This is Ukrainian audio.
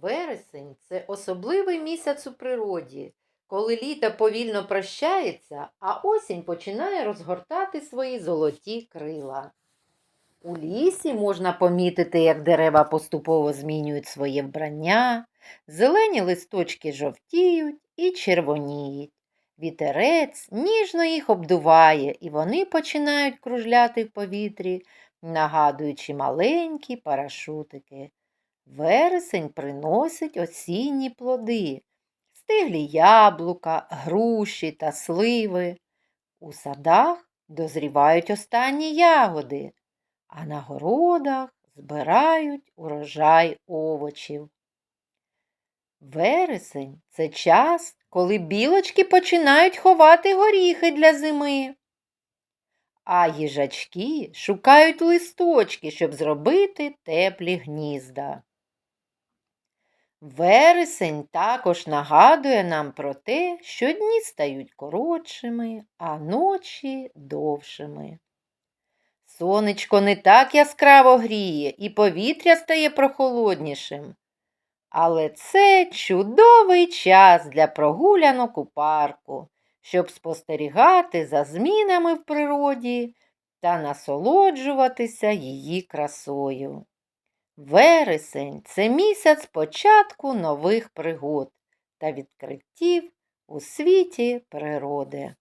Вересень це особливий місяць у природі, коли літо повільно прощається, а осінь починає розгортати свої золоті крила. У лісі можна помітити, як дерева поступово змінюють своє вбрання, зелені листочки жовтіють і червоніють. Вітерець ніжно їх обдуває, і вони починають кружляти в повітрі, нагадуючи маленькі парашутики. Вересень приносить осінні плоди, стиглі яблука, груші та сливи. У садах дозрівають останні ягоди, а на городах збирають урожай овочів. Вересень це час, коли білочки починають ховати горіхи для зими. А їжачки шукають листочки, щоб зробити теплі гнізда. Вересень також нагадує нам про те, що дні стають коротшими, а ночі довшими. Сонечко не так яскраво гріє, і повітря стає прохолоднішим. Але це чудовий час для прогулянок у парку, щоб спостерігати за змінами в природі та насолоджуватися її красою. Вересень це місяць початку нових пригод та відкриттів у світі природи.